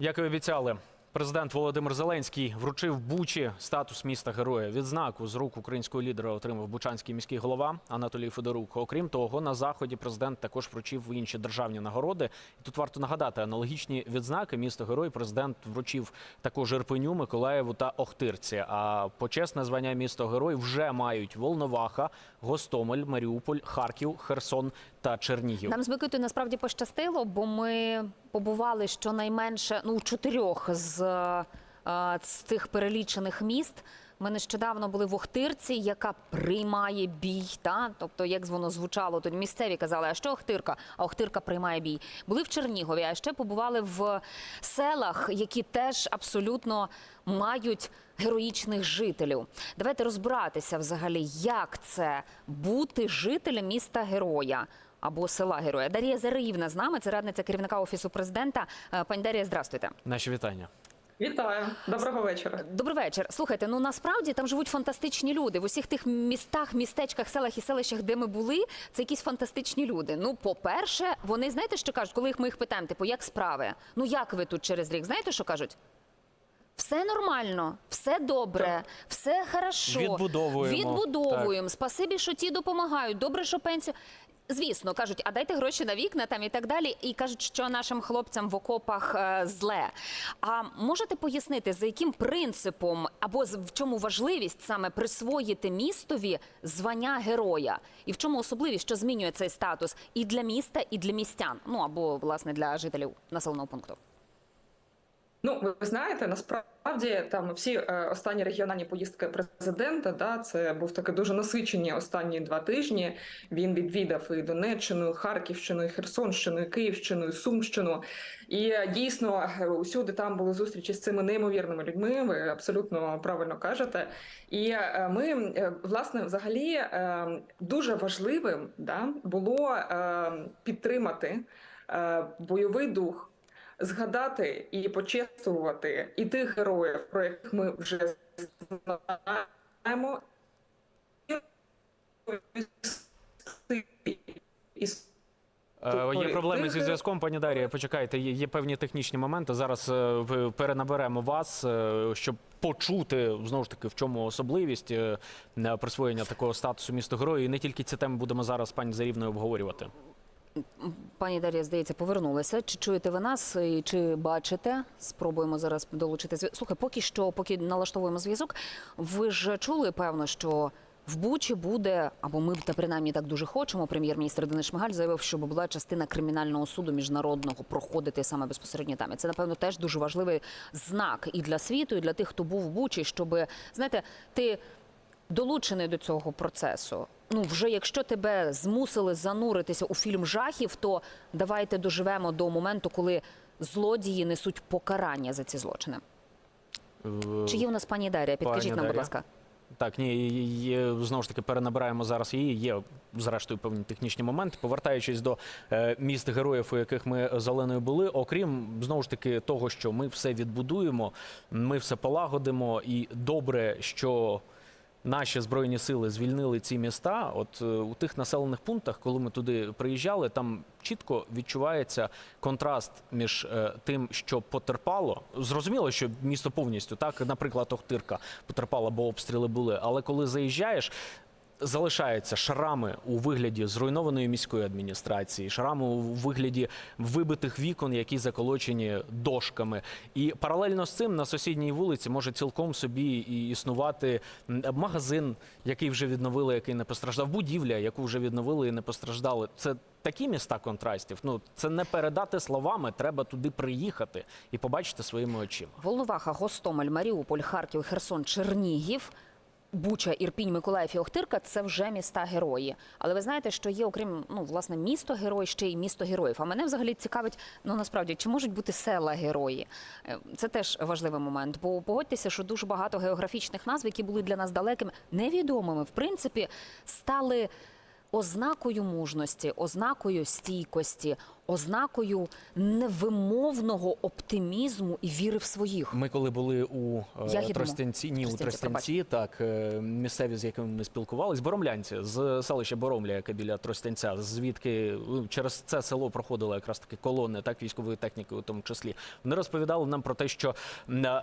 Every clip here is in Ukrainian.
Як і обіцяли, президент Володимир Зеленський вручив Бучі статус міста героя. Відзнаку з рук українського лідера отримав Бучанський міський голова Анатолій Федорук. Окрім того, на заході президент також вручив інші державні нагороди. І тут варто нагадати, аналогічні відзнаки місто герой президент вручив також Ірпеню, Миколаєву та Охтирці. А почесне звання місто герой вже мають Волноваха, Гостомель, Маріуполь, Харків, Херсон та Чернігів. Нам з Микитою насправді пощастило, бо ми побували щонайменше ну, у чотирьох з, е, з цих перелічених міст. Ми нещодавно були в Охтирці, яка приймає бій. Та? Тобто, як воно звучало, тоді місцеві казали, а що Охтирка? А Охтирка приймає бій. Були в Чернігові, а ще побували в селах, які теж абсолютно мають героїчних жителів. Давайте розбиратися взагалі, як це бути жителем міста героя. Або села героя. Дар'я Зариївна з нами, це радниця керівника офісу президента. Е, Пані Дар'я, здравствуйте. Наші вітання. Вітаю, доброго вечора. Добрий вечір. Слухайте, ну насправді там живуть фантастичні люди. В усіх тих містах, містечках, селах і селищах, де ми були, це якісь фантастичні люди. Ну, по-перше, вони знаєте, що кажуть, коли їх ми їх питаємо, типу, як справи? Ну як ви тут через рік? Знаєте, що кажуть? Все нормально, все добре, все хорошо. Відбудовуємо. Відбудовуємо. Спасибі, що ті допомагають. Добре, що пенсію. Звісно, кажуть, а дайте гроші на вікна там і так далі. І кажуть, що нашим хлопцям в окопах е, зле. А можете пояснити, за яким принципом або з- в чому важливість саме присвоїти містові звання героя? І в чому особливість, що змінює цей статус і для міста, і для містян? Ну або власне для жителів населеного пункту? Ну, ви знаєте, насправді там всі е, останні регіональні поїздки президента, да, це був таке дуже насичені останні два тижні. Він відвідав і Донеччину, і Харківщину, і Херсонщину, і Київщину, і Сумщину. І е, дійсно е, усюди там були зустрічі з цими неймовірними людьми. Ви абсолютно правильно кажете. І ми власне взагалі дуже важливим да, було підтримати бойовий дух згадати і почествувати і тих героїв, про яких ми вже знаємо. Е, Є проблеми зі зв'язком, пані Дарія. Почекайте, є, певні технічні моменти. Зараз е, перенаберемо вас, е, щоб почути знову ж таки в чому особливість присвоєння такого статусу міста героя. І не тільки ці теми будемо зараз пані Зарівною обговорювати. Пані Дар'я, здається, повернулася. Чи чуєте ви нас чи бачите? Спробуємо зараз долучити зв'язок. Слухай, поки що, поки налаштовуємо зв'язок. Ви ж чули, певно, що в Бучі буде, або ми та принаймні так дуже хочемо. Прем'єр-міністр Денис Шмигаль заявив, що була частина кримінального суду міжнародного проходити саме безпосередньо там. І це напевно теж дуже важливий знак і для світу, і для тих, хто був в Бучі, щоб знаєте, ти долучений до цього процесу. Ну, вже якщо тебе змусили зануритися у фільм жахів, то давайте доживемо до моменту, коли злодії несуть покарання за ці злочини. Е, Чи є у нас пані Дар'я? Підкажіть нам, будь ласка. Так, ні, є, знову ж таки перенабираємо зараз її. Є зрештою певні технічні моменти. Повертаючись до е, міст героїв, у яких ми з Оленою були, окрім знову ж таки того, що ми все відбудуємо, ми все полагодимо, і добре, що. Наші збройні сили звільнили ці міста. От е, у тих населених пунктах, коли ми туди приїжджали, там чітко відчувається контраст між е, тим, що потерпало. Зрозуміло, що місто повністю так, наприклад, Охтирка потерпала, бо обстріли були. Але коли заїжджаєш, залишаються шрами у вигляді зруйнованої міської адміністрації, шрами у вигляді вибитих вікон, які заколочені дошками. І паралельно з цим на сусідній вулиці може цілком собі і існувати магазин, який вже відновили, який не постраждав, будівля, яку вже відновили і не постраждали. Це такі міста контрастів. Ну це не передати словами. Треба туди приїхати і побачити своїми очима. Волноваха, Гостомель, Маріуполь, Харків, Херсон, Чернігів. Буча, Ірпінь, Миколаїв і Охтирка це вже міста герої. Але ви знаєте, що є, окрім ну власне місто герой, ще й місто героїв. А мене взагалі цікавить, ну насправді, чи можуть бути села герої? Е, Це теж важливий момент. Бо погодьтеся, що дуже багато географічних назв, які були для нас далекими, невідомими, в принципі, стали ознакою мужності, ознакою стійкості, ознакою невимовного оптимізму і віри в своїх. Ми коли були у е, Ягідному. Тростянці, ні, у Тростянці, Тростянці, так е, місцеві, з якими ми спілкувалися, боромлянці з селища Боромля, яке біля Тростянця, звідки через це село проходили якраз таки колони, так військової техніки, у тому числі. Вони розповідали нам про те, що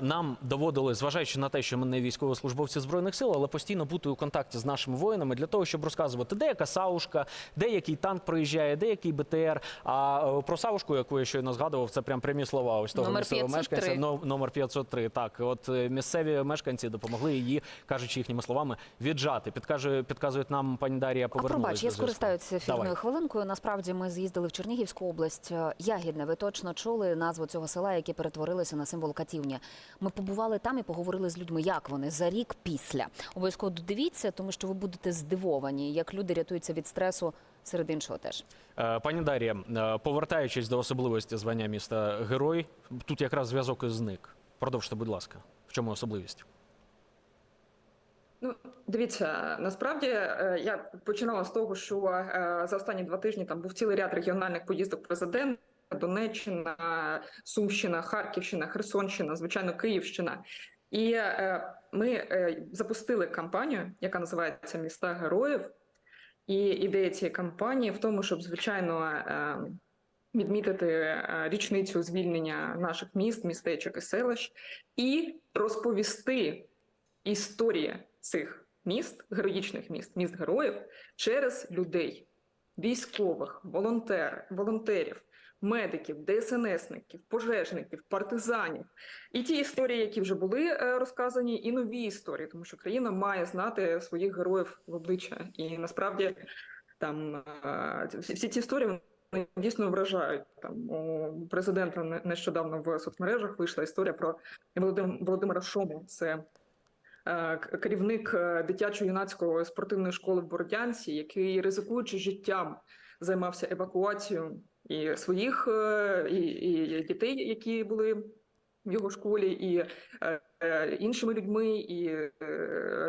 нам доводили, зважаючи на те, що ми не військовослужбовці збройних сил, але постійно бути у контакті з нашими воїнами для того, щоб розказувати, де яка саушка, де який танк проїжджає, де який БТР. А е, про саушку, яку я щойно згадував, це прям прямі слова. Ось того Номер місцевого 503. мешканця. Но- номер 503. Так, от е, місцеві мешканці допомогли її, кажучи їхніми словами, віджати. Підкаже, підказують нам пані Дар'я А повернулася. пробач, я скористаюся ефірною хвилинкою. Насправді ми з'їздили в Чернігівську область. Е, Ягідне, ви точно чули назву цього села, яке перетворилося на символ катівня. Ми побували там і поговорили з людьми, як вони за рік після. Обов'язково додивіться, тому що ви будете здивовані, як люди рятуються від стресу серед іншого теж. Е, Пані Дар'я, е, повертаючись до особливості звання міста Герой, тут якраз зв'язок і зник. Продовжте, будь ласка, в чому особливість? Ну, дивіться, насправді е, я починала з того, що за останні два тижні там був цілий ряд регіональних поїздок президента. Донеччина, Сумщина, Харківщина, Херсонщина, звичайно, Київщина. І ми запустили кампанію, яка називається Міста Героїв. І ідея цієї кампанії в тому, щоб звичайно відмітити е, річницю звільнення наших міст, містечок і селищ, і розповісти історії цих міст, героїчних міст, міст героїв через людей, військових, волонтер, волонтерів, медиків, ДСНСників, пожежників, партизанів. І ті історії, які вже були е, розказані, і нові історії, тому що країна має знати своїх героїв в обличчя. І насправді там е, всі ці історії вони дійсно вражають. Там у президента не- нещодавно в соцмережах вийшла історія про Володимира Шому. Це е, керівник дитячо-юнацької спортивної школи в Бородянці, який ризикуючи життям займався евакуацією і своїх е, і, і дітей, які були в його школі, і е, іншими людьми, і е,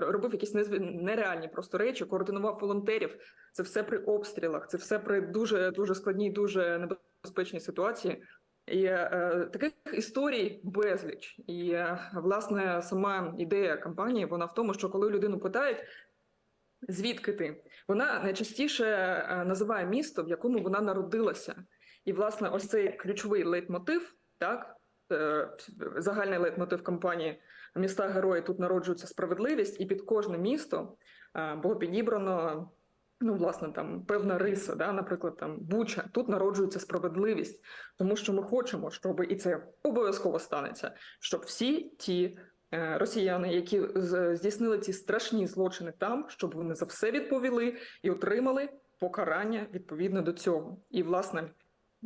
робив якісь нереальні просто речі, координував волонтерів. Це все при обстрілах, це все при дуже дуже складній, дуже небезпечній ситуації. І е, таких історій безліч. І е, власне сама ідея кампанії вона в тому, що коли людину питають, звідки ти, вона найчастіше е, називає місто, в якому вона народилася. І власне, ось цей ключовий лейтмотив, так е, загальний лейтмотив кампанії міста герої тут народжується справедливість, і під кожне місто е, було підібрано. Ну, власне, там певна риса, да, наприклад, там Буча. Тут народжується справедливість, тому що ми хочемо, щоб і це обов'язково станеться, щоб всі ті росіяни, які здійснили ці страшні злочини там, щоб вони за все відповіли і отримали покарання відповідно до цього. І власне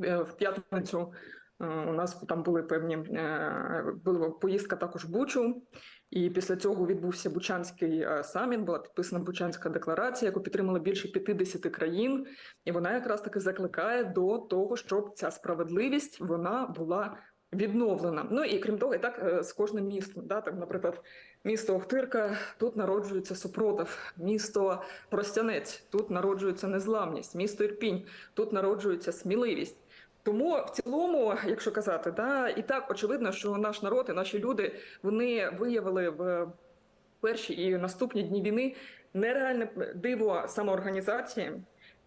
е, в п'ятницю е, у нас там були певні е, була поїздка також в Бучу. І після цього відбувся Бучанський е, саміт, була підписана Бучанська декларація, яку підтримали більше 50 країн, і вона якраз таки закликає до того, щоб ця справедливість вона була відновлена. Ну і крім того, і так е, з кожним містом. Да, так, наприклад, місто Охтирка тут народжується супротив, місто Простянець тут народжується незламність, місто Ірпінь тут народжується сміливість. Тому в цілому, якщо казати, да, і так очевидно, що наш народ і наші люди вони виявили в перші і наступні дні війни нереальне диво самоорганізації,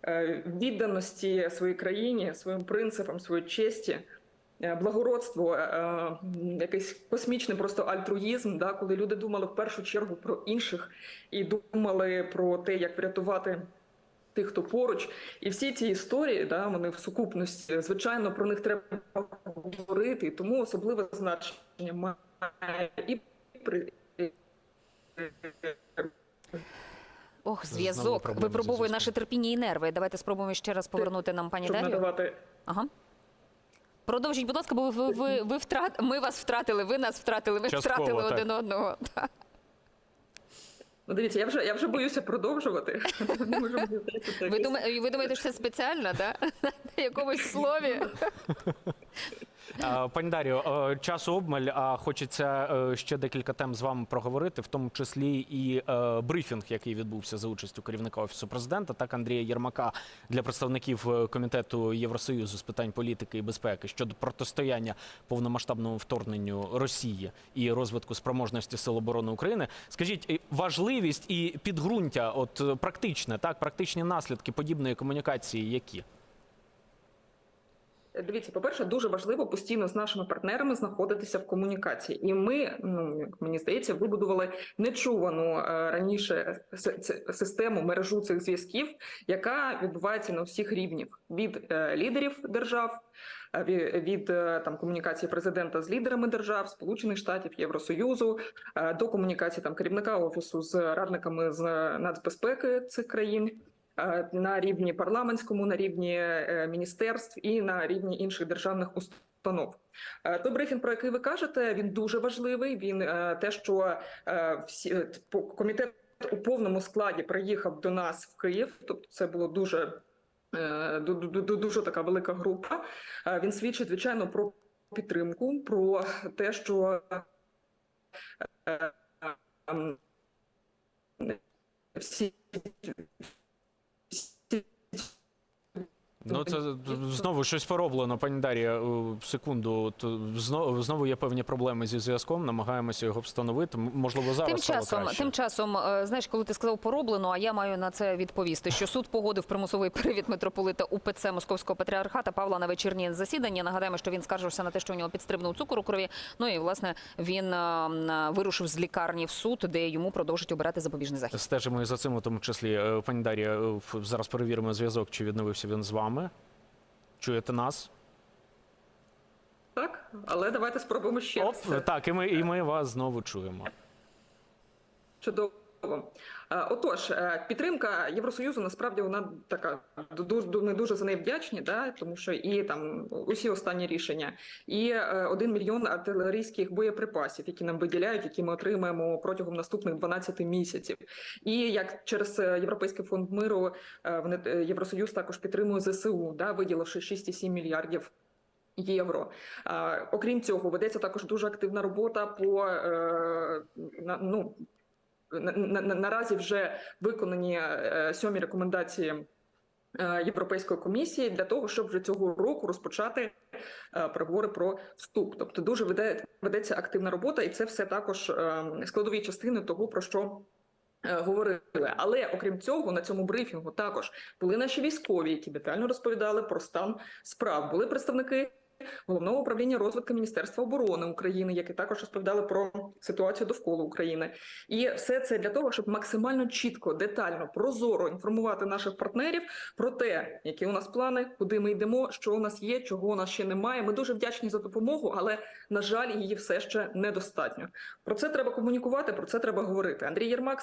е, відданості своїй країні, своїм принципам, своїй честі. Е, Благородство, е, якийсь космічний просто альтруїзм, да, коли люди думали в першу чергу про інших і думали про те, як врятувати тих, хто поруч, і всі ці історії, да, вони в сукупності. Звичайно, про них треба говорити, і тому особливе значення має і при Ох, зв'язок випробовує наше терпіння і нерви. Давайте спробуємо ще раз повернути нам пані щоб Дар'ю. надавати. Ага. Продовжіть, будь ласка, бо ви, ви, ви втрат... ми вас втратили, ви нас втратили, ви Частково, втратили так. один одного. Так. Ну, дивіться, я вже я вже боюся продовжувати. Ви, думаєте, ви думаєте, що це спеціально, так? На якомусь слові? Е, Пані Дар'ю, е, часу обмаль, а хочеться е, ще декілька тем з вами проговорити, в тому числі і брифінг, який відбувся за участю керівника офісу президента, так Андрія Єрмака для представників комітету Євросоюзу з питань політики і безпеки щодо протистояння повномасштабному вторгненню Росії і розвитку спроможності сил оборони України. Скажіть, важливість і підґрунтя, от практичне, так, практичні наслідки подібної комунікації, які? Дивіться, по-перше, дуже важливо постійно з нашими партнерами знаходитися в комунікації, і ми, ну як мені здається, вибудували нечувану е, раніше систему мережу цих зв'язків, яка відбувається на всіх рівнях. Від е, лідерів держав, е, від там комунікації президента з лідерами держав, Сполучених Штатів, Євросоюзу, до комунікації там керівника офісу з радниками з нацбезпеки цих країн на рівні парламентському, на рівні е, міністерств і на рівні інших державних установ. Е, Той брифінг, про який ви кажете, він дуже важливий. Він е, те, що е, всі е, комітет у повному складі приїхав до нас в Київ, тобто це було дуже. е, ду- ду- ду- Дуже така велика група. Е, Він свідчить звичайно про підтримку, про те, що е, ем, всі Ну, це знову щось пороблено, пані Дар'я. е, Секунду, От, знову, знову є певні проблеми зі зв'язком. Намагаємося його встановити. Можливо, зараз Тим стало часом, краще. тим часом, е, знаєш, коли ти сказав пороблено, а я маю на це відповісти, що суд погодив примусовий привід митрополита УПЦ Московського патріархата Павла на вечірнє засідання. Нагадаємо, що він скаржився на те, що у нього підстрибнув цукор у крові. Ну і власне він е, вирушив з лікарні в суд, де йому продовжать обирати запобіжний захід. Стежимо і за цим, у тому числі. Е, Пані Дар'я, е, зараз перевіримо зв'язок, чи відновився він з вами. Чуєте нас? Так, але давайте спробуємо ще Оп, раз. так, і ми, і ми вас знову чуємо. Чудово. Е, Отож, е, підтримка Євросоюзу насправді вона така ми дуже за неї вдячні, да тому що і там усі останні рішення, і е, один мільйон артилерійських боєприпасів, які нам виділяють, які ми отримаємо протягом наступних 12 місяців. І як через Європейський фонд миру вони Євросоюз також підтримує ЗСУ, да виділивши 6,7 мільярдів. Євро, окрім цього, ведеться також дуже активна робота по ну наразі вже виконані е, сьомі рекомендації е, Європейської комісії для того, щоб вже цього року розпочати е, переговори про вступ. Тобто дуже веде, ведеться активна робота, і це все також складові частини того, про що. Говорили, але окрім цього, на цьому брифінгу також були наші військові, які детально розповідали про стан справ. Були представники головного управління розвитку Міністерства оборони України, які також розповідали про ситуацію довкола України. І все це для того, щоб максимально чітко, детально, прозоро інформувати наших партнерів про те, які у нас плани, куди ми йдемо, що у нас є, чого у нас ще немає. Ми дуже вдячні за допомогу, але на жаль, її все ще недостатньо. Про це треба комунікувати, про це треба говорити. Андрій Єрмак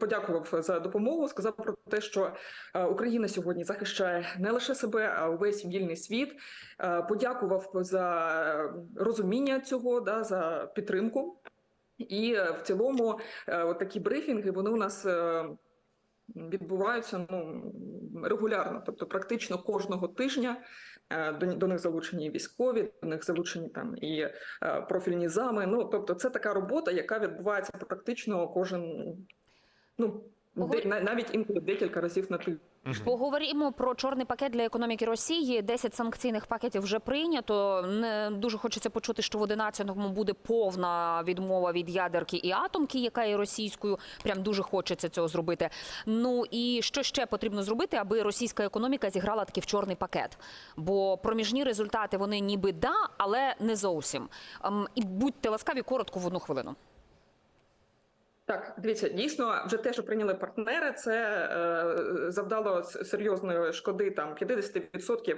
подякував за допомогу. Сказав про те, що е, Україна сьогодні захищає не лише себе, а увесь вільний світ. Е, Подякував за е, розуміння цього, да за підтримку. І е, в цілому, е, от такі брифінги вони у нас відбуваються ну регулярно, тобто практично кожного тижня. До, до них залучені військові, до них залучені там і профільні зами. Ну тобто, це така робота, яка відбувається практично кожен, ну навіть інколи декілька разів на тиждень. Поговоримо про чорний пакет для економіки Росії. 10 санкційних пакетів вже прийнято. Не дуже хочеться почути, що в 11-му буде повна відмова від ядерки і атомки, яка є російською. Прям дуже хочеться цього зробити. Ну і що ще потрібно зробити, аби російська економіка зіграла таки в чорний пакет? Бо проміжні результати вони ніби да, але не зовсім. Ем, І будьте ласкаві, коротко в одну хвилину. Так, дивіться, дійсно, вже те, що прийняли партнери, це е, завдало серйозної шкоди там 50%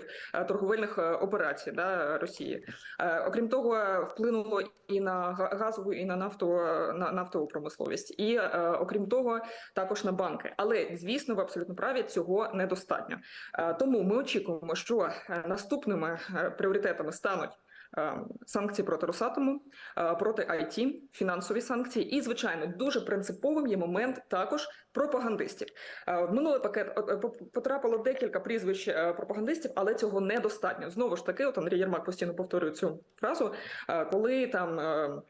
торговельних е, операцій да, Росії. Е, окрім того, вплинуло і на газову, і на нафту на нафтову промисловість, і е, окрім того, також на банки. Але звісно, ви абсолютно праві, цього недостатньо. Е, тому ми очікуємо, що е, наступними е, пріоритетами стануть. Е, санкції проти Росатому, е, проти IT, фінансові санкції, і звичайно дуже принциповим є момент також пропагандистів. Е, В минулий пакет потрапило декілька прізвищ пропагандистів, але цього недостатньо. Знову ж таки, от Андрій Єрмак постійно повторює цю фразу, коли там.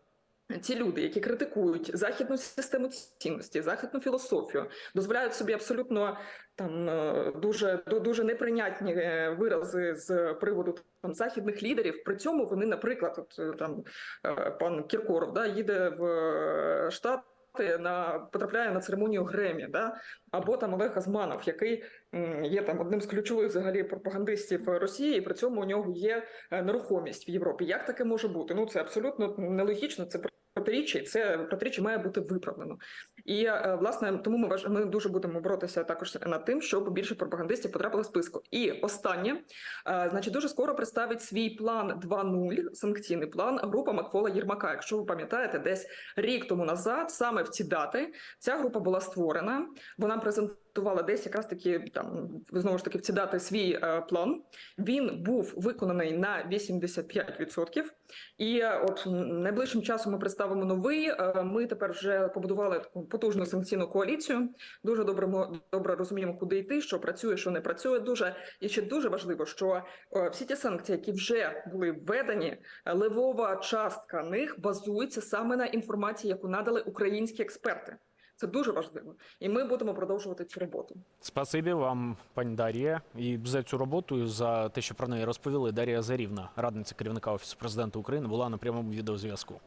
Ці люди, які критикують західну систему цінності, західну філософію, дозволяють собі абсолютно там е, дуже ду- дуже неприйнятні е, вирази з приводу там західних лідерів. При цьому вони, наприклад, от е, там пан Кіркоров да їде в Штати. На потрапляє на церемонію Гремі, да або там Олег Газманов, який є там одним з ключових взагалі пропагандистів Росії, і при цьому у нього є нерухомість в Європі. Як таке може бути? Ну це абсолютно нелогічно. Це протиріччя, і це протиріччя має бути виправлено. І е, власне тому ми важ... ми дуже будемо боротися також над тим, щоб більше пропагандистів потрапили в списку. І останнє, е, значить, дуже скоро представить свій план 2.0, санкційний план група Макфола Єрмака. Якщо ви пам'ятаєте, десь рік тому назад, саме в ці дати, ця група була створена. Вона презентувала десь якраз таки там знову ж таки в ці дати свій е, план. Він був виконаний на 85%. І е, от найближчим часом ми представимо новий. Ми тепер вже побудували таку потужну санкційну коаліцію. Дуже добре добре розуміємо, куди йти, що працює, що не працює. Дуже і ще дуже важливо, що е, всі ті санкції, які вже були введені, е, левова частка них базується саме на інформації, яку надали українські експерти. Це дуже важливо, і ми будемо продовжувати цю роботу. Спасибі вам, пані Дар'я, і за цю роботу, і за те, що про неї розповіли. Дар'я Зарівна, радниця керівника офісу президента України, була на прямому відеозв'язку.